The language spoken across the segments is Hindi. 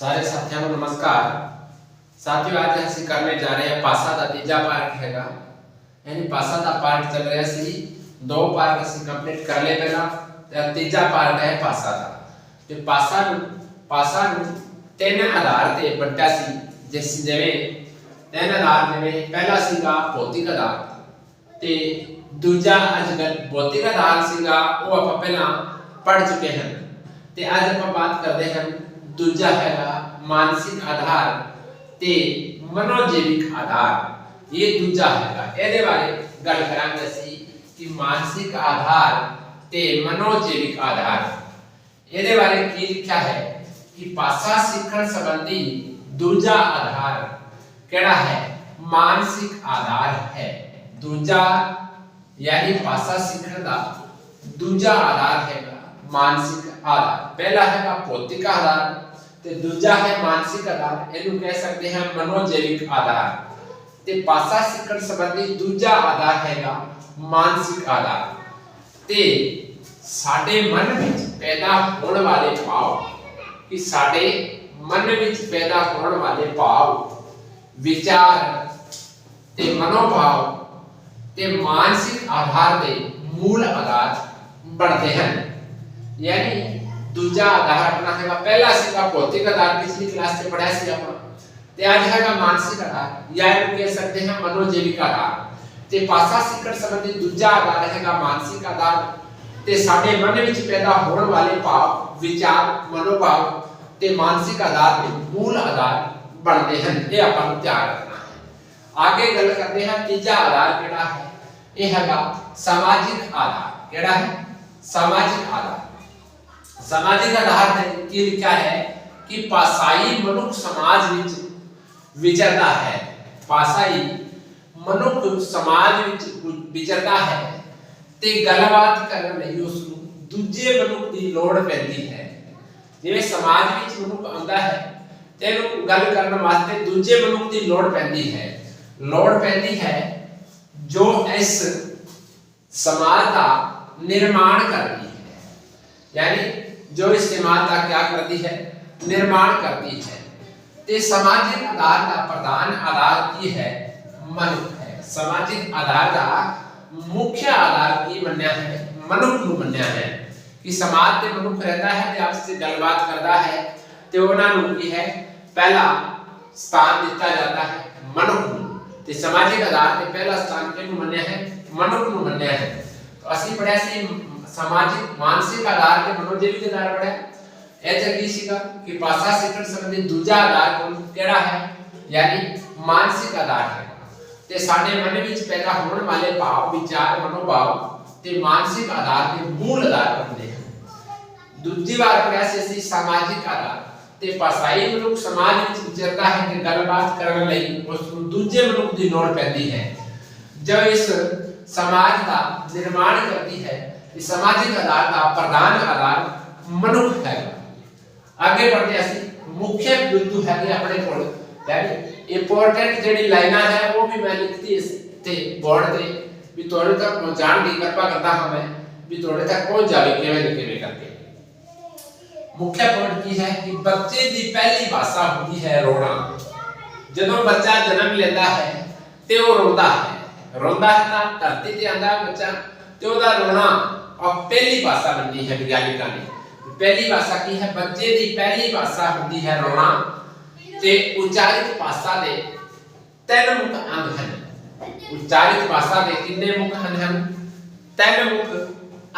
ਸਾਰੇ ਸਾਥੀਆਂ ਨੂੰ ਨਮਸਕਾਰ ਸਾਥੀਓ ਅੱਜ ਅਸੀਂ ਕਰਨੇ ਜਾ ਰਹੇ ਹਾਂ ਪਾਸਾ ਦਾ ਤੀਜਾ ਪਾਰਟ ਹੈਗਾ ਯਾਨੀ ਪਾਸਾ ਦਾ ਪਾਰਟ ਚੱਲ ਰਿਹਾ ਸੀ ਦੋ ਪਾਰਟ ਅਸੀਂ ਕੰਪਲੀਟ ਕਰ ਲਏ ਪਹਿਲਾਂ ਤੇ ਤੀਜਾ ਪਾਰਟ ਹੈ ਪਾਸਾ ਦਾ ਤੇ ਪਾਸਾ ਨੂੰ ਪਾਸਾ ਨੂੰ ਤਿੰਨ ਆਧਾਰ ਤੇ ਵੰਡਿਆ ਸੀ ਜਿਸ ਜਿਵੇਂ ਤਿੰਨ ਆਧਾਰ ਜਿਵੇਂ ਪਹਿਲਾ ਸੀਗਾ ਭੌਤਿਕ ਆਧਾਰ ਤੇ ਦੂਜਾ ਅੱਜ ਕੱਲ ਭੌਤਿਕ ਆਧਾਰ ਸੀਗਾ ਉਹ ਆਪਾਂ ਪਹਿਲਾਂ ਪੜ ਚੁੱਕੇ ਹਾਂ ਤੇ ਅੱਜ ਆਪਾਂ ਬਾਤ ਕਰਦੇ ਹਾਂ ਦੂਜਾ ਹੈਗਾ ਮਾਨਸਿਕ ਆਧਾਰ ਤੇ ਮਨੋਜੀਵਿਕ ਆਧਾਰ ਇਹ ਦੂਜਾ ਹੈਗਾ ਇਹਦੇ ਬਾਰੇ ਗੱਲ ਕਰਾਂਗੇ ਅਸੀਂ ਕਿ ਮਾਨਸਿਕ ਆਧਾਰ ਤੇ ਮਨੋਜੀਵਿਕ ਆਧਾਰ ਇਹਦੇ ਬਾਰੇ ਕੀ ਲਿਖਿਆ ਹੈ ਕਿ ਭਾਸ਼ਾ ਸਿੱਖਣ ਸੰਬੰਧੀ ਦੂਜਾ ਆਧਾਰ ਕਿਹੜਾ ਹੈ ਮਾਨਸਿਕ ਆਧਾਰ ਹੈ ਦੂਜਾ ਯਾਨੀ ਭਾਸ਼ਾ ਸਿੱਖਣ ਦਾ ਦੂਜਾ ਆਧਾਰ ਹੈਗਾ ਮਾਨਸਿਕ ਆਧਾਰ ਪਹਿਲਾ ਹੈਗਾ ਭੌਤਿਕ ਆਧਾਰ ਤੇ ਦੂਜਾ ਹੈ ਮਾਨਸਿਕ ਆਧਾਰ ਇਹਨੂੰ ਕਹਿ ਸਕਦੇ ਹਾਂ ਮਨੋਜੈਵਿਕ ਆਧਾਰ ਤੇ ਭਾਸ਼ਾ ਸਿੱਖਣ ਸੰਬੰਧੀ ਦੂਜਾ ਆਧਾਰ ਹੈਗਾ ਮਾਨਸਿਕ ਆਧਾਰ ਤੇ ਸਾਡੇ ਮਨ ਵਿੱਚ ਪੈਦਾ ਹੋਣ ਵਾਲੇ ਭਾਵ ਕਿ ਸਾਡੇ ਮਨ ਵਿੱਚ ਪੈਦਾ ਹੋਣ ਵਾਲੇ ਭਾਵ ਵਿਚਾਰ ਤੇ ਮਨੋਭਾਵ ਤੇ ਮਾਨਸਿਕ ਆਧਾਰ ਦੇ ਮੂਲ ਆਧਾਰ ਬਣਦੇ ਹਨ ਯਾਨੀ ਦੂਜਾ ਆਧਾਰ ਆਪਣਾ ਹੈਗਾ ਪਹਿਲਾ ਸੀਗਾ ਭੌਤਿਕ ਆਧਾਰ ਪਿਛਲੀ ਕਲਾਸ 'ਚ ਪੜਿਆ ਸੀ ਆਪਾਂ ਤੇ ਅੱਜ ਹੈਗਾ ਮਾਨਸਿਕ ਆਧਾਰ ਜਾਂ ਇਹਨੂੰ ਕਹਿ ਸਕਦੇ ਹਾਂ ਮਨੋਜੀਵਿਕ ਆਧਾਰ ਤੇ ਭਾਸ਼ਾ ਸਿੱਖਣ ਸੰਬੰਧੀ ਦੂਜਾ ਆਧਾਰ ਹੈਗਾ ਮਾਨਸਿਕ ਆਧਾਰ ਤੇ ਸਾਡੇ ਮਨ ਵਿੱਚ ਪੈਦਾ ਹੋਣ ਵਾਲੇ ਭਾਵ ਵਿਚਾਰ ਮਨੋਭਾਵ ਤੇ ਮਾਨਸਿਕ ਆਧਾਰ ਦੇ ਮੂਲ ਆਧਾਰ ਬਣਦੇ ਹਨ ਇਹ ਆਪਾਂ ਨੂੰ ਧਿਆਨ ਰੱਖਣਾ ਹੈ ਆਗੇ ਗੱਲ ਕਰਦੇ ਹਾਂ ਤੀਜਾ ਆਧਾਰ ਕਿਹੜਾ ਹੈ ਇਹ ਹੈਗਾ ਸਮਾਜਿਕ ਆਧਾਰ ਕਿਹੜਾ ਹੈ ਸਮਾਜਿਕ ਆਧਾਰ ਸਮਾਜਿਕ ਆਧਾਰ ਤੇ ਕੀ ਲਿਖਿਆ ਹੈ ਕਿ ਪਾਸਾਈ ਮਨੁੱਖ ਸਮਾਜ ਵਿੱਚ ਵਿਚਰਦਾ ਹੈ ਪਾਸਾਈ ਮਨੁੱਖ ਸਮਾਜ ਵਿੱਚ ਵਿਚਰਦਾ ਹੈ ਤੇ ਗੱਲਬਾਤ ਕਰਨ ਲਈ ਉਸ ਨੂੰ ਦੂਜੇ ਮਨੁੱਖ ਦੀ ਲੋੜ ਪੈਂਦੀ ਹੈ ਜਿਵੇਂ ਸਮਾਜ ਵਿੱਚ ਮਨੁੱਖ ਆਉਂਦਾ ਹੈ ਤੇ ਇਹਨੂੰ ਗੱਲ ਕਰਨ ਵਾਸਤੇ ਦੂਜੇ ਮਨੁੱਖ ਦੀ ਲੋੜ ਪੈਂਦੀ ਹੈ ਲੋੜ ਪੈਂਦੀ ਹੈ ਜੋ ਇਸ ਸਮਾਜ ਦਾ ਨਿਰਮਾਣ ਕਰਦੀ ਹੈ ਯਾਨੀ जो इस समाज का क्या करती है निर्माण करती है ਤੇ ਸਮਾਜਿਕ ਆਧਾਰ ਦਾ ਪ੍ਰਧਾਨ ਆਧਾਰ ਕੀ ਹੈ ਮਨੁੱਖ ਹੈ ਸਮਾਜਿਕ ਆਧਾਰ ਦਾ ਮੁੱਖ ਆਧਾਰ ਕੀ ਮੰਨਿਆ ਹੈ ਮਨੁੱਖ ਨੂੰ ਮੰਨਿਆ ਹੈ ਕਿ ਸਮਾਜ ਤੇ ਮਨੁੱਖ ਰਹਿੰਦਾ ਹੈ ਤੇ ਆਪਸ ਵਿੱਚ ਗੱਲਬਾਤ ਕਰਦਾ ਹੈ ਤੇ ਉਹਨਾਂ ਨੂੰ ਕੀ ਹੈ ਪਹਿਲਾ ਸਥਾਨ ਦਿੱਤਾ ਜਾਂਦਾ ਹੈ ਮਨੁੱਖ ਨੂੰ ਤੇ ਸਮਾਜਿਕ ਆਧਾਰ ਤੇ ਪਹਿਲਾ ਸਥਾਨ ਕਿਹਨੂੰ ਮੰਨਿਆ ਹੈ ਮਨੁੱਖ ਨੂੰ ਮੰਨਿਆ ਹੈ तो ਅਸੀਂ ਪੜਿਆ ਸੀ ਸਮਾਜਿਕ ਮਾਨਸਿਕ ਆਧਾਰ ਤੇ ਮਨੋਜੀਵਿਕ ਆਧਾਰ ਪੜਿਆ ਇਹ ਤੇ ਕੀ ਸੀਗਾ ਕਿ ਭਾਸ਼ਾ ਸਿੱਖਣ ਸੰਬੰਧੀ ਦੂਜਾ ਆਧਾਰ ਕੋਲ ਕਿਹੜਾ ਹੈ ਯਾਨੀ ਮਾਨਸਿਕ ਆਧਾਰ ਹੈ ਤੇ ਸਾਡੇ ਮਨ ਵਿੱਚ ਪੈਦਾ ਹੋਣ ਵਾਲੇ ਭਾਵ ਵਿਚਾਰ ਮਨੋਭਾਵ ਤੇ ਮਾਨਸਿਕ ਆਧਾਰ ਦੇ ਮੂਲ ਆਧਾਰ ਹੁੰਦੇ ਹਨ ਦੂਜੀ ਵਾਰ ਪੜਿਆ ਸੀ ਅਸੀਂ ਸਮਾਜਿਕ ਆਧਾਰ ਤੇ ਭਾਸ਼ਾਈ ਮਨੁੱਖ ਸਮਾਜ ਵਿੱਚ ਵਿਚਰਦਾ ਹੈ ਤੇ ਗੱਲਬਾਤ ਕਰਨ ਲਈ ਉਸ ਨੂੰ ਦੂਜੇ ਮਨੁੱਖ ਦੀ ਲੋੜ ਪੈਂਦੀ ਹੈ ਜੋ ਇਸ ਸਮਾਜ ਦਾ ਨਿਰਮਾਣ ਕਰਦੀ ਹੈ ਇਸ ਸਮਾਜਿਕ ਆਧਾਰ ਦਾ ਪ੍ਰਧਾਨ ਆਧਾਰ ਮਨੁੱਖ ਹੈ ਅੱਗੇ ਪੜ੍ਹਦੇ ਅਸੀਂ ਮੁੱਖ ਬਿੰਦੂ ਹੈਗੇ ਆਪਣੇ ਕੋਲ ਯਾਨੀ ਇੰਪੋਰਟੈਂਟ ਜਿਹੜੀ ਲਾਈਨਾਂ ਹੈ ਉਹ ਵੀ ਮੈਂ ਲਿਖਤੀ ਇਸ ਤੇ ਬੋਰਡ ਤੇ ਵੀ ਤੁਹਾਡੇ ਤੱਕ ਪਹੁੰਚਾਉਣ ਦੀ ਕਿਰਪਾ ਕਰਦਾ ਹਾਂ ਮੈਂ ਵੀ ਤੁਹਾਡੇ ਤੱਕ ਪਹੁੰਚ ਜਾਵੇ ਕਿਵੇਂ ਨਾ ਕਿਵੇਂ ਕਰਕੇ ਮੁੱਖ ਪੁਆਇੰਟ ਕੀ ਹੈ ਕਿ ਬੱਚੇ ਦੀ ਪਹਿਲੀ ਭਾਸ਼ਾ ਹੁੰਦੀ ਹੈ ਰੋਣਾ ਜਦੋਂ ਬੱਚਾ ਜਨਮ ਲੈਂਦਾ ਹੈ ਤੇ ਉਹ ਰੋਂਦਾ ਹੈ ਰੋਂਦਾ ਹੈ ਤਾਂ ਧਰਤੀ ਤੇ ਆਂਦਾ ਬੱਚਾ ਤੇ ਉਹਦਾ ਰੋਣਾ ਔਰ ਪਹਿਲੀ ਭਾਸ਼ਾ ਬਣਦੀ ਹੈ ਵਿਗਿਆਨਿਕਾਂ ਨੇ ਪਹਿਲੀ ਭਾਸ਼ਾ ਕੀ ਹੈ ਬੱਚੇ ਦੀ ਪਹਿਲੀ ਭਾਸ਼ਾ ਹੁੰਦੀ ਹੈ ਰੋਣਾ ਤੇ ਉਚਾਰਿਤ ਭਾਸ਼ਾ ਦੇ ਤਿੰਨ ਮੁੱਖ ਅੰਗ ਹਨ ਉਚਾਰਿਤ ਭਾਸ਼ਾ ਦੇ ਕਿੰਨੇ ਮੁੱਖ ਅੰਗ ਹਨ ਤਿੰਨ ਮੁੱਖ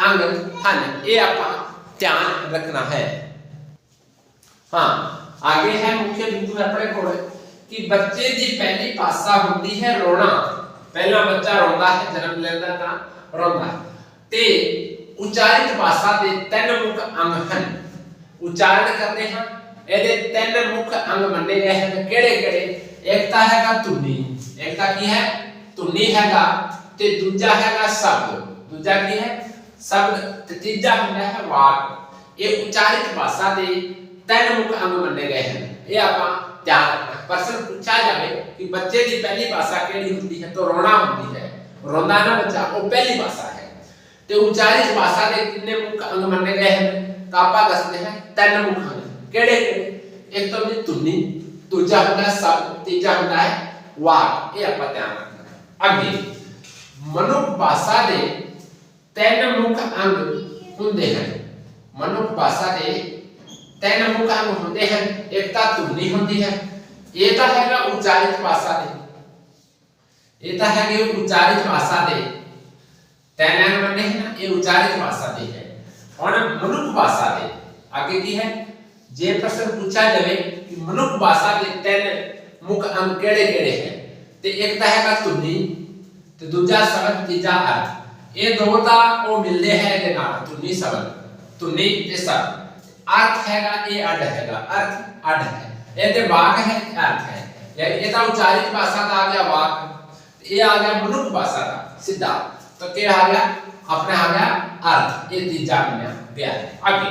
ਅੰਗ ਹਨ ਇਹ ਆਪਾਂ ਧਿਆਨ ਰੱਖਣਾ ਹੈ ਹਾਂ ਆਗੇ ਹੈ ਮੁੱਖ ਬਿੰਦੂ ਆਪਣੇ ਕੋਲ ਕਿ ਬੱਚੇ ਦੀ ਪਹਿਲੀ ਭਾਸ਼ਾ ਹੁੰਦੀ ਹੈ ਰੋਣਾ ਪਹਿਲਾ ਬੱਚਾ ਰੋਂਦਾ ਹੈ ਜਨਮ ਲੈਂਦਾ ਤਾਂ ਰੋਂਦਾ ਹੈ ਤੇ ਉਚਾਰਿਤ ਭਾਸ਼ਾ ਦੇ ਤਿੰਨ ਮੁੱਖ ਅੰਗ ਹਨ। ਉਚਾਰਨ ਕਰਦੇ ਹਾਂ, ਇਹਦੇ ਤਿੰਨ ਮੁੱਖ ਅੰਗ ਮੰਨੇ ਗਏ ਹਨ। ਕਿਹੜੇ ਕਿਹੜੇ? ਇੱਕ ਤਾਂ ਹੈਗਾ ਧੁਨੀ, ਇੱਕ ਤਾਂ ਕੀ ਹੈ? ਧੁਨੀ ਹੈਗਾ ਤੇ ਦੂਜਾ ਹੈਗਾ ਸ਼ਬਦ। ਦੂਜਾ ਕੀ ਹੈ? ਸ਼ਬਦ ਤੇ ਤੀਜਾ ਹੁੰਦਾ ਹੈ ਵਾਕ। ਇਹ ਉਚਾਰਿਤ ਭਾਸ਼ਾ ਦੇ ਤਿੰਨ ਮੁੱਖ ਅੰਗ ਮੰਨੇ ਗਏ ਹਨ। ਇਹ ਆਪਾਂ ਧਿਆਨ ਰੱਖਣਾ। ਪ੍ਰਸ਼ਨ ਪੁੱਛਿਆ ਜਾਵੇ ਕਿ ਬੱਚੇ ਦੀ ਪਹਿਲੀ ਭਾਸ਼ਾ ਕਿਹੜੀ ਹੁੰਦੀ ਹੈ? ਤਾਂ ਰੋਣਾ ਹੁੰਦੀ ਹੈ। ਰੋਂਦਾ ਨਾ ਬੱਚਾ, ਉਹ ਪਹਿਲੀ ਭਾਸ਼ਾ ਹੈ। ਤੇ ਉਚਾਰਿਤ ਭਾਸ਼ਾ ਦੇ ਕਿੰਨੇ ਮੁੱਖ ਅੰਗ ਮੰਨੇ ਗਏ ਹਨ ਤਾਂ ਆਪਾਂ ਦੱਸਦੇ ਹਾਂ ਤਿੰਨ ਮੁੱਖ ਅੰਗ ਕਿਹੜੇ ਕਿਹੜੇ ਇੱਕ ਤਾਂ ਹੁੰਦੀ ਧੁਨੀ ਦੂਜਾ ਹੁੰਦਾ ਸਬ ਤੀਜਾ ਹੁੰਦਾ ਹੈ ਵਾਕ ਇਹ ਆਪਾਂ ਧਿਆਨ ਰੱਖਣਾ ਹੈ। ਅੱਗੇ ਮਨੁੱਖ ਭਾਸ਼ਾ ਦੇ ਤਿੰਨ ਮੁੱਖ ਅੰਗ ਹੁੰਦੇ ਹਨ ਮਨੁੱਖ ਭਾਸ਼ਾ ਦੇ ਤਿੰਨ ਮੁੱਖ ਅੰਗ ਹੁੰਦੇ ਹਨ ਇੱਕ ਤਾਂ ਧੁਨੀ ਹੁੰਦੀ ਹੈ ਇਹ ਤਾਂ ਹੈਗਾ ਉਚਾਰਿਤ ਭਾਸ਼ਾ ਦੇ ਇਹ ਤਾਂ ਹੈਗੇ ਉਚਾਰਿਤ ਭਾਸ਼ਾ ਦੇ तैनान में नहीं ना, ये उच्चारित भाषा दे है। और मनुक भाषा दे। आगे की है, जे प्रश्न पूछा जावे कि मनुक भाषा के तैन मुख अंग केड़े केड़े हैं, ते एक ता है का तुनी ते दूसरा शब्द तीजा अर्थ ये दोता ओ मिलने है के नाम तुनी शब्द तुनी ते शब्द अर्थ हैगा, ये अड हैगा, अर्थ अड है। ये ते वाक है अर्थ है। यानी ये ता उच्चारित भाषा का आ गया वाक, ये आ गया मनुक भाषा का सिद्धार्थ तो तेरह आ गया, अपने आ गया अर्थ, ये तीन चार में दिया है। आगे।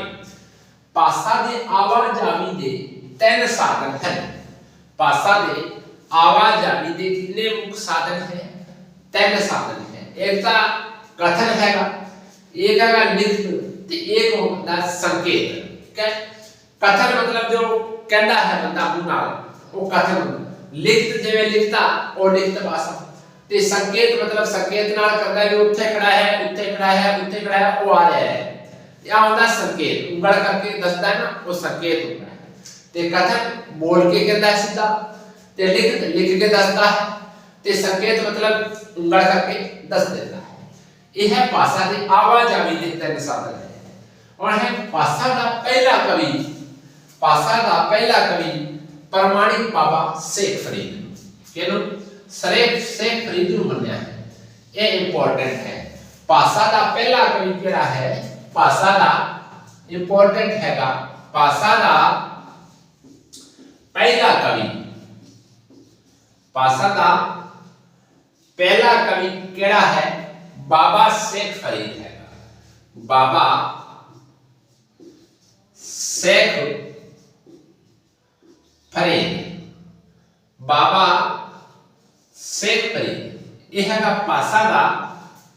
पासा दे आवाज़ जावी दे तैन साधन है। पासा दे आवाज़ जावी दे कितने मुख्य साधन है? तैन साधन है। एक ता कथन हैगा, एक हैगा नित्य, ते एक होता संकेत। क्या? कथन मतलब जो कहना है बंदा अपना वो कथन। लिखते जब लिखता और लिखते भाषा। ਤੇ ਸੰਕੇਤ ਮਤਲਬ ਸੰਕੇਤ ਨਾਲ ਕਰਦਾ ਵੀ ਉੱਥੇ ਖੜਾ ਹੈ ਉੱਥੇ ਖੜਾ ਹੈ ਉੱਥੇ ਖੜਾ ਹੈ ਉਹ ਆ ਰਿਹਾ ਹੈ ਇਹ ਹੁੰਦਾ ਸੰਕੇਤ ਉਂਗਲ ਕਰਕੇ ਦੱਸਦਾ ਹੈ ਨਾ ਉਹ ਸੰਕੇਤ ਹੁੰਦਾ ਹੈ ਤੇ ਕਥਨ ਬੋਲ ਕੇ ਕਹਿੰਦਾ ਹੈ ਸਿੱਧਾ ਤੇ ਲਿਖ ਲਿਖ ਕੇ ਦੱਸਦਾ ਹੈ ਤੇ ਸੰਕੇਤ ਮਤਲਬ ਉਂਗਲ ਕਰਕੇ ਦੱਸ ਦਿੰਦਾ ਹੈ ਇਹ ਹੈ ਭਾਸ਼ਾ ਦੇ ਆਵਾਜ਼ਾਵੀ ਦੇ ਤਿੰਨ ਸਾਧਨ ਹੈ ਔਰ ਹੈ ਭਾਸ਼ਾ ਦਾ ਪਹਿਲਾ ਕਵੀ ਭਾਸ਼ਾ ਦਾ ਪਹਿਲਾ ਕਵੀ ਪਰਮਾਣਿਕ ਬਾਬਾ ਸ਼ੇਖ ਫਰੀਦ ਕਿਹਨੂੰ શેખ શેખ ફરીદુર બન્યા है। ये इंपॉर्टेंट है। पासादा पहला कवि केड़ा है? पासादा इंपॉर्टेंट हैगा। पासादा पहला कवि। पासादा पहला कवि केड़ा है? बाबा शेख फरीद है बाबा शेख फरीद। बाबा सेठ परी यह का पासा का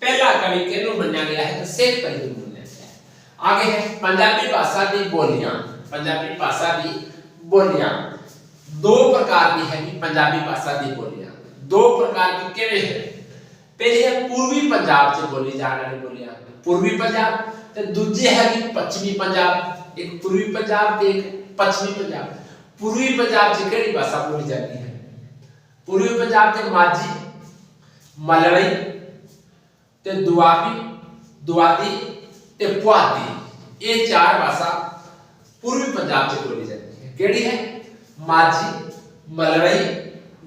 पहला कवि किनु मन्या गया है तो परी परिदू मन्या गया है आगे है पंजाबी भाषा दी बोलियाँ, पंजाबी भाषा दी बोलियाँ। दो प्रकार की है पंजाबी भाषा दी बोलियाँ। दो प्रकार की केवे है? पहली है पूर्वी पंजाब से बोली जाने वाली बोलियाँ। पूर्वी पंजाब तो दूसरी है कि पश्चिमी पंजाब। एक पूर्वी पंजाब एक पश्चिमी पंजाब। पूर्वी पंजाब से केड़ी भाषा बोली जाती है? पूर्वी पंजाब के माझी मलड़ी ते दुआबी दुआती, ते पुआती, ये चार भाषा पूर्वी पंजाब से बोली जाती है। केड़ी है? माझी मलड़ी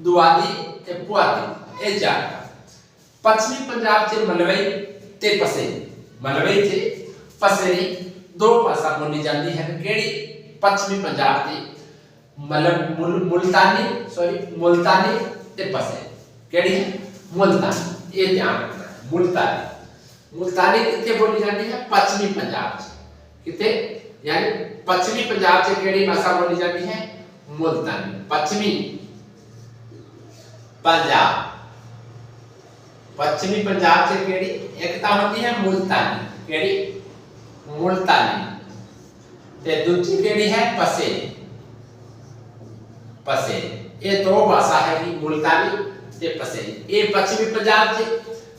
दुआती, ते पुआती, ये चार। पश्चिमी पंजाब से मलवई ते पसेरी। मलवई से पसेरी दो भाषा बोली जाती है। केड़ी? पश्चिमी पंजाब की मतलब मुल, मुल्तानी सॉरी मुल्तानी ते पसे केड़ी मुल्तान ये ध्यान रखना है। मुल्तानी। मुल्तानी कितने बोली जाती है? पश्चिमी पंजाब से। कितने? यानी पश्चिमी पंजाब से केड़ी भाषा बोली जाती है? मुल्तानी। पश्चिमी। पंजाब। पश्चिमी पंजाब से केड़ी एकता होती है? मुल्तानी। केड़ी? मुल्तानी। ते दूसरी केड़ी है? पसे। पसे। ये तो भाषा है कि मुल्तानी, ते पसे। ये पश्चिमी पंजाब से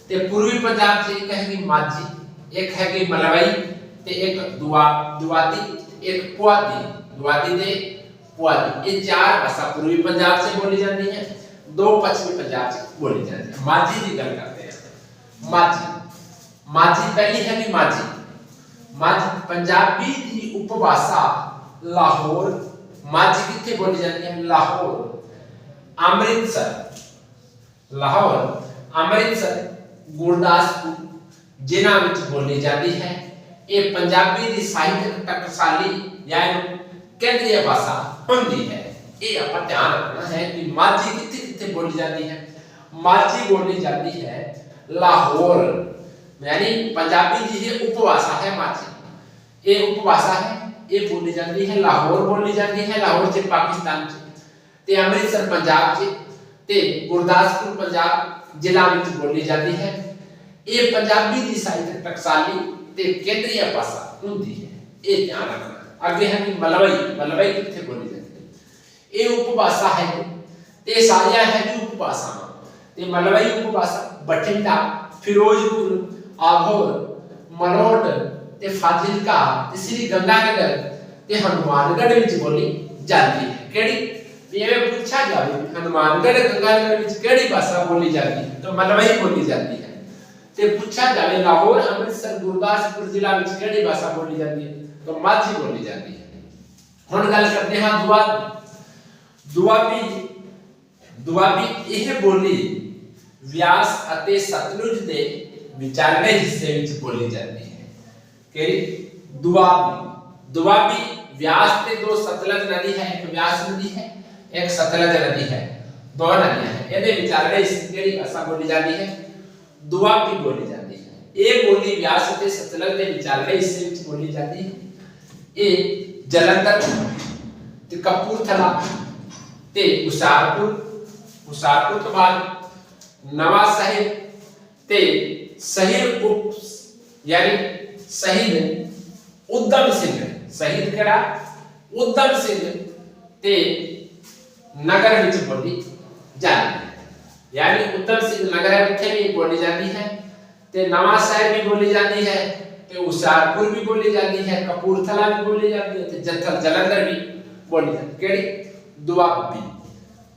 ते पूर्वी पंजाब से एक है कि माझी एक है कि मलवई, ते एक दुआ, दुआती, एक पुआती, दुआती ते पुआती। ये चार भाषा पूर्वी पंजाब से बोली जाती है, दो पश्चिमी पंजाब से बोली जाती है। माझी की गल करते हैं। माझी माझी पहली है कि माझी माझी पंजाबी की उपभाषा लाहौर ਮਾਝੀ ਮਾਝੀ ਪੰਜਾਬੀ ਦੀ ਉਪਭਾਸ਼ਾ ਲਾਹੌਰ ਮਾਝੀ ਕਿੱਥੇ ਬੋਲੀ ਜਾਂਦੀ ਹੈ ਲਾਹੌਰ ਅੰਮ੍ਰਿਤਸਰ ਲਾਹੌਰ ਅੰਮ੍ਰਿਤਸਰ ਗੁਰਦਾਸਪੁਰ ਜਿਨ੍ਹਾਂ ਵਿੱਚ ਬੋਲੀ ਜਾਂਦੀ ਹੈ ਇਹ ਪੰਜਾਬੀ ਦੀ ਸਾਹਿਤਕ ਟਕਸਾਲੀ ਜਾਂ ਇਹਨੂੰ ਕੇਂਦਰੀ ਭਾਸ਼ਾ ਹੁੰਦੀ ਹੈ ਇਹ ਆਪਾਂ ਧਿਆਨ ਰੱਖਣਾ ਹੈ ਕਿ ਮਾਝੀ ਕਿੱਥੇ ਕਿੱਥੇ ਬੋਲੀ ਜਾਂਦੀ ਹੈ ਮਾਝੀ ਬੋਲੀ ਜਾਂਦੀ ਹੈ ਲਾਹੌਰ ਯਾਨੀ ਪੰਜਾਬੀ ਦੀ ਇਹ ਉਪਭਾਸ਼ਾ ਹੈ ਮਾਝੀ ਇਹ ਉਪਭਾਸ਼ਾ ਹੈ ਇਹ ਬੋਲੀ ਜਾਂਦੀ ਹੈ ਲਾਹੌਰ ਬੋਲੀ ਜਾਂਦੀ ਹੈ ਲਾਹੌਰ ਚ ਪਾਕਿਸਤਾਨ ਚ ਤੇ ਅੰਮ੍ਰਿਤਸਰ ਪੰਜਾਬ ਚ ਤੇ ਗੁਰਦਾਸਪੁਰ ਪੰਜਾਬ ਜ਼ਿਲ੍ਹਾ ਵਿੱਚ ਬੋਲੀ ਜਾਂਦੀ ਹੈ ਇਹ ਪੰਜਾਬੀ ਦੀ ਸਾਹਿਤਕ ਟਕਸਾਲੀ ਤੇ ਕੇਂਦਰੀ ਭਾਸ਼ਾ ਹੁੰਦੀ ਹੈ ਇਹ ਧਿਆਨ ਰੱਖਣਾ ਅੱਗੇ ਹੈ ਕਿ ਮਲਵਈ ਮਲਵਈ ਕਿੱਥੇ ਬੋਲੀ ਜਾਂਦੀ ਹੈ ਇਹ ਉਪਭਾਸ਼ਾ ਹੈ ਤੇ ਇਹ ਸਾਰੀਆਂ ਹੈ ਜੀ ਉਪਭਾਸ਼ਾਵਾਂ ਤੇ ਮਲਵਈ ਉਪਭਾਸ਼ਾ ਬਠਿੰਡਾ ਫਿਰੋਜ਼ਪੁਰ ਆਭੋਰ ਮਲੋਟ ਤੇ ਫਾਜ਼ਿਲਕਾ ਤੇ ਸ੍ਰੀ ਗੰਗਾਨਗਰ ਤੇ ਹਨੂਮਾਨਗੜ੍ਹ ਵਿੱਚ ਬੋਲੀ ਜਾਂਦੀ ਹੈ ਕਿਹੜੀ ਵੀ ਇਹ ਪੁੱਛਿਆ ਜਾਵੇ ਵੀ ਹਨੂਮਾਨਗੜ੍ਹ ਗੰਗਾਨਗਰ ਵਿੱਚ ਕਿਹੜੀ ਭਾਸ਼ਾ ਬੋਲੀ ਜਾਂਦੀ ਹੈ ਤਾਂ ਮਲਵਈ ਬੋਲੀ ਜਾਂਦੀ ਹੈ ਤੇ ਪੁੱਛਿਆ ਜਾਵੇ ਲਾਹੌਰ ਅੰਮ੍ਰਿਤਸਰ ਗੁਰਦਾਸਪੁਰ ਜ਼ਿਲ੍ਹਾ ਵਿੱਚ ਕਿਹੜੀ ਭਾਸ਼ਾ ਬੋਲੀ ਜਾਂਦੀ ਹੈ ਤਾਂ ਮਾਝੀ ਬੋਲੀ ਜਾਂਦੀ ਹੈ ਹੁਣ ਗੱਲ ਕਰਦੇ ਹਾਂ ਦੁਆਬੀ ਦੁਆਬੀ ਦੁਆਬੀ ਇਹ ਬੋਲੀ ਵਿਆਸ ਅਤੇ ਸਤਲੁਜ ਦੇ ਵਿਚਾਲੇ ਹਿੱਸੇ ਵਿੱਚ ਬੋਲੀ ਜਾਂਦੀ ਹੈ केरी दुआबी। दुआबी व्यास में दो सतलज नदी है, एक व्यास नदी है, एक सतलज नदी है। दो नदियाँ हैं। यदि विचारणे सिंगेरी भाषा बोली जाती है, दुआबी बोली जाती है। ये बोली व्यास के सतलज में विचारणे, इससे विच बोली जाती है। ए जलंधर, ते कपूरथला, ते उसारपुर उसारपुर के बाद नवा शहर ते शहर उप यानी शहीद उद्धम सिंह, शहीद केड़ा? કેળા सिंह ते नगर विच बोली जाती है। यानी उत्तर सिंह नगर विखे भी बोली जाती है, ते नवा शहर भी बोली जाती है, ते उसारपुर भी बोली जाती है, कपूरथला भी बोली जाती है, ते जत्थल जलंधर भी बोली जाती है। केड़ी? दुआबी।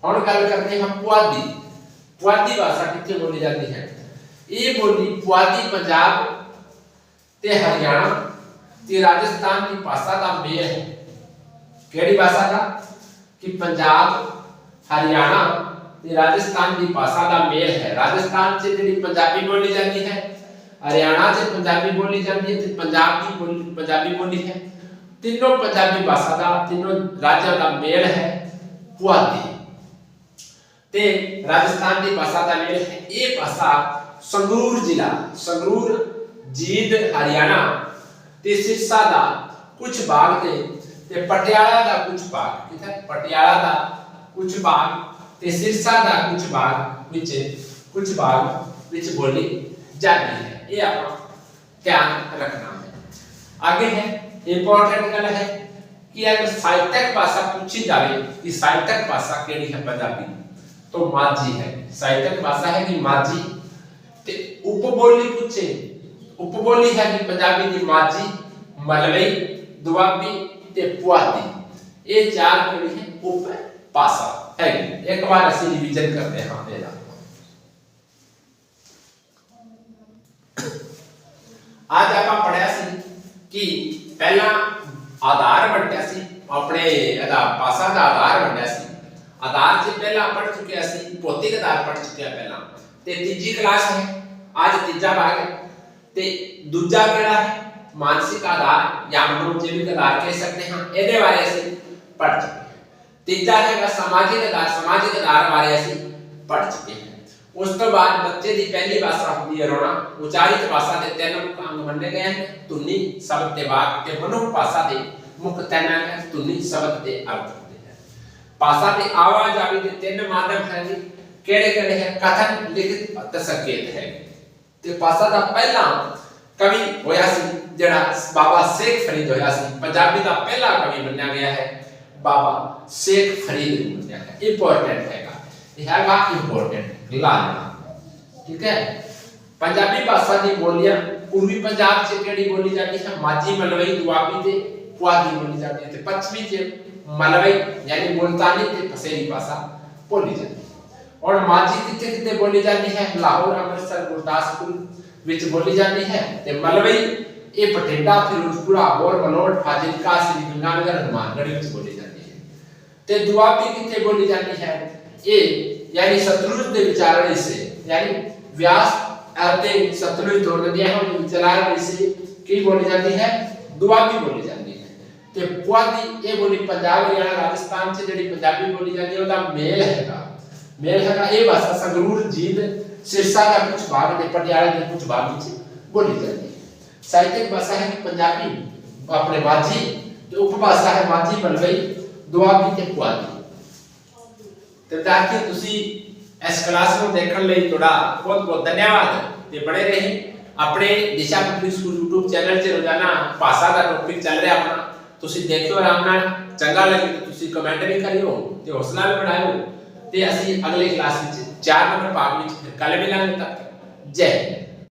और गल करते हैं पुआदी। पुआदी भाषा किथे बोली जाती है? ये बोली पुआदी पंजाब ਬੋਲੀ ਪੁਆਧੀ ਪੰਜਾਬ ਤੇ ਹਰਿਆਣਾ ਤੇ ਰਾਜਸਥਾਨ ਦੀ ਭਾਸ਼ਾ ਦਾ ਮੇਲ ਹੈ ਕਿਹੜੀ ਭਾਸ਼ਾ ਦਾ ਕਿ ਪੰਜਾਬ ਹਰਿਆਣਾ ਤੇ ਰਾਜਸਥਾਨ ਦੀ ਭਾਸ਼ਾ ਦਾ ਮੇਲ ਹੈ ਰਾਜਸਥਾਨ 'ਚ ਜਿਹੜੀ ਪੰਜਾਬੀ ਬੋਲੀ ਜਾਂਦੀ ਹੈ ਹਰਿਆਣਾ 'ਚ ਪੰਜਾਬੀ ਬੋਲੀ ਜਾਂਦੀ ਹੈ ਤੇ ਪੰਜਾਬ ਦੀ ਬੋਲੀ ਪੰਜਾਬੀ ਬੋਲੀ ਹੈ ਤਿੰਨੋਂ ਪੰਜਾਬੀ ਭਾਸ਼ਾ ਦਾ ਤਿੰਨੋਂ ਰਾਜਾਂ ਦਾ ਮੇਲ ਹੈ ਪੁਆਧੀ ਤੇ ਰਾਜਸਥਾਨ ਦੀ ਭਾਸ਼ਾ ਦਾ ਮੇਲ ਹੈ ਇਹ ਭਾਸ਼ਾ ਸੰਗਰੂਰ ਜ਼ਿਲ੍ਹਾ ਸੰਗਰੂਰ जींद हरियाणा सिरसा का कुछ भाग ते पटियाला का कुछ भाग किथे पटियाला का कुछ भाग, ते सिरसा का कुछ भाग विच, कुछ भाग विच बोली जाती है। ये आप ध्यान रखना है। आगे है इंपॉर्टेंट गल है कि अगर साहित्यक भाषा पूछी जाए कि साहित्यक भाषा केड़ी है पंजाबी तो माझी है। साहित्यक भाषा है कि माझी ते उपबोली पूछे उपबोली है कि पंजाबी की माझी मलवई दुआबी ते पुआधी ये चार केड़ी है उप भाषा है एक बार ਅਸੀਂ रिवीजन करते हैं ਇਹਦਾ ਅੱਜ ਆਪਾਂ ਪੜਿਆ ਸੀ ਕਿ ਪਹਿਲਾਂ ਆਧਾਰ ਵੰਡਿਆ ਸੀ ਆਪਣੇ ਇਹਦਾ ਪਾਸਾ ਦਾ ਆਧਾਰ ਵੰਡਿਆ ਸੀ ਆਧਾਰ ਚ ਪਹਿਲਾਂ ਪੜ ਚੁੱਕਿਆ ਸੀ ਭੌਤਿਕ ਆਧਾਰ ਪੜ ਚੁੱਕਿਆ ਪਹਿਲਾਂ ਤੇ ਤੀਜੀ ਕਲਾਸ ਹੈ ਅੱਜ ਤੀਜਾ ਭਾਗ ਹੈ ਤੇ ਦੂਜਾ ਕਿਹੜਾ ਹੈ? ਮਾਨਸਿਕ ਆਧਾਰ ਜਾਂ ਮਨੋਜੀਵਿਕ ਆਧਾਰ ਕਹਿ ਸਕਦੇ ਹਾਂ। ਇਹਦੇ ਬਾਰੇ ਅਸੀਂ ਪੜ ਚੁੱਕੇ ਤੀਜਾ ਹੈਗਾ ਸਮਾਜਿਕ ਆਧਾਰ। ਸਮਾਜਿਕ ਆਧਾਰ ਬਾਰੇ ਅਸੀਂ ਪੜ ਚੁੱਕੇ ਹਾਂ। ਉਸ ਤੋਂ ਬਾਅਦ ਬੱਚੇ ਦੀ ਪਹਿਲੀ ਭਾਸ਼ਾ ਹੁੰਦੀ ਹੈ ਰੋਣਾ। ਉਚਾਰਿਤ ਭਾਸ਼ਾ ਦੇ ਤਿੰਨ ਮੁੱਖ ਅੰਗ ਮੰਨੇ ਗਏ ਹਨ। ਧੁਨੀ, ਸ਼ਬਦ ਤੇ ਵਾਕ ਤੇ ਮਨੁੱਖ ਭਾਸ਼ਾ ਦੇ ਮੁੱਖ ਤਿੰਨ ਅੰਗ ਹਨ। ਧੁਨੀ, ਸ਼ਬਦ ਤੇ ਅਰਥ ਹੁੰਦੇ ਹਨ। ਭਾਸ਼ਾ ਤੇ ਆਵਾਜ਼ਾਵੀ ਦੇ ਤਿੰਨ ਮਾਧਿਅਮ ਹਨ ਕਿਹੜੇ ਕਿਹੜੇ ਹੈ ਕਥਨ, ਲਿਖਿਤ ਅਤੇ ਸੰਕੇਤ ਹੈ ਤੇ ਭਾਸ਼ਾ ਦਾ ਪਹਿਲਾ ਕਵੀ ਹੋਇਆ ਸੀ ਜਿਹੜਾ ਬਾਬਾ ਸ਼ੇਖ ਫਰੀਦ ਹੋਇਆ ਸੀ ਪੰਜਾਬੀ ਦਾ ਪਹਿਲਾ ਕਵੀ ਮੰਨਿਆ ਗਿਆ ਹੈ ਬਾਬਾ ਸ਼ੇਖ ਫਰੀਦ ਨੂੰ ਮੰਨਿਆ ਹੈ ਇੰਪੋਰਟੈਂਟ ਹੈਗਾ ਇਹ ਹੈਗਾ ਇੰਪੋਰਟੈਂਟ ਲਾਣਾ ਠੀਕ ਹੈ ਪੰਜਾਬੀ ਭਾਸ਼ਾ ਦੀ ਬੋਲੀਆਂ ਪੂਰਬੀ ਪੰਜਾਬ 'ਚ ਕਿਹੜੀ ਬੋਲੀ ਜਾਂਦੀ ਹੈ ਮਾਝੀ ਮਲਵਈ ਦੁਆਬੀ ਤੇ ਪੁਆਧੀ ਬੋਲੀ ਜਾਂਦੀ ਹੈ ਤੇ ਪੱਛਮੀ 'ਚ ਮਲਵਈ ਯਾਨੀ ਮੁਲਤਾਨੀ ਤੇ ਫਸੇਰੀ ਭਾਸ਼ਾ ਬੋਲੀ ਜਾਂਦੀ ਹੈ ਔਰ ਮਾਝੀ ਕਿੱਥੇ ਕਿੱਥੇ ਬੋਲੀ ਜਾਂਦੀ ਹੈ ਲਾਹੌਰ ਅੰਮ੍ਰਿਤਸਰ ਗੁਰਦਾਸਪੁਰ ਵਿੱਚ ਬੋਲੀ ਜਾਂਦੀ ਹੈ ਤੇ ਮਲਵਈ ਇਹ ਬਠਿੰਡਾ ਫਿਰੋਜ਼ਪੁਰ ਆਬੋਰ ਮਲੋਟ ਫਾਜ਼ਿਲਕਾ ਸ੍ਰੀ ਗੰਗਾਨਗਰ ਹਨੂਮਾਨਗੜ੍ਹ ਵਿੱਚ ਬੋਲੀ ਜਾਂਦੀ ਹੈ ਤੇ ਦੁਆਬੀ ਕਿੱਥੇ ਬੋਲੀ ਜਾਂਦੀ ਹੈ ਇਹ ਯਾਨੀ ਸਤਲੁਜ ਦੇ ਵਿਚਾਰਨ ਹਿੱਸੇ ਯਾਨੀ ਵਿਆਸ ਅਤੇ ਸਤਲੁਜ ਦੋ ਨਦੀਆਂ ਹਨ ਦੇ ਵਿਚਾਰਨ ਕੀ ਬੋਲੀ ਜਾਂਦੀ ਹੈ ਦੁਆਬੀ ਬੋਲੀ ਜਾਂਦੀ ਹੈ ਤੇ ਪੁਆਧੀ ਇਹ ਬੋਲੀ ਪੰਜਾਬ ਹਰਿਆਣਾ ਰਾਜਸਥਾਨ 'ਚ ਜਿਹੜੀ ਪੰਜਾਬੀ ਬੋਲੀ ਜਾਂਦੀ ਹੈ ਉਹਦਾ ਮੇਲ ਹੈਗਾ ਮੇਲ ਹੈਗਾ ਇਹ ਭਾਸ਼ਾ ਸੰਗਰੂਰ ਜੀਂਦ ਸਿਰਸਾ ਦਾ ਕੁਝ ਭਾਗ ਤੇ ਪਟਿਆਲਾ ਦੇ ਕੁਝ ਭਾਗ ਵਿੱਚ ਬੋਲੀ ਜਾਂਦੀ ਹੈ ਸਾਹਿਤਕ ਭਾਸ਼ਾ ਹੈ ਪੰਜਾਬੀ ਆਪਣੇ ਮਾਝੀ ਤੇ ਉਪਭਾਸ਼ਾ ਹੈ ਮਾਝੀ ਮਲਵਈ ਦੁਆਬੀ ਤੇ ਪੁਆਧੀ ਤੇ ਵਿਦਿਆਰਥੀਓ ਤੁਸੀਂ ਇਸ ਕਲਾਸ ਨੂੰ ਦੇਖਣ ਲਈ ਤੁਹਾਡਾ ਬਹੁਤ ਬਹੁਤ ਧੰਨਵਾਦ ਤੇ ਬਣੇ ਰਹੀ ਆਪਣੇ ਦਿਸ਼ਾ ਪਬਲਿਕ ਸਕੂਲ YouTube ਚੈਨਲ 'ਤੇ ਰੋਜ਼ਾਨਾ ਭਾਸ਼ਾ ਦਾ ਟੌਪਿਕ ਚੱਲ ਰਿਹਾ ਆਪਣਾ ਤੁਸੀਂ ਦੇਖਿਓ ਆਰਾਮ ਨਾਲ ਚੰਗਾ ਲੱਗੇ ਤਾਂ ਤੁਸੀਂ ਕਮੈਂਟ ਵੀ ਕਰਿਓ ਤੇ ਹੌਸਲਾ ਵੀ ਵਧਾਇਓ ਤੇ ਅਸੀਂ ਅਗਲੇ ਕਲਾਸ ਵਿੱਚ 4 ਨੰਬਰ ਭਾਗ ਵਿੱਚ ਫਿਰ ਕੱਲ ਮਿਲਾਂਗੇ ਤੱਕ ਜੈ ਹਿੰਦ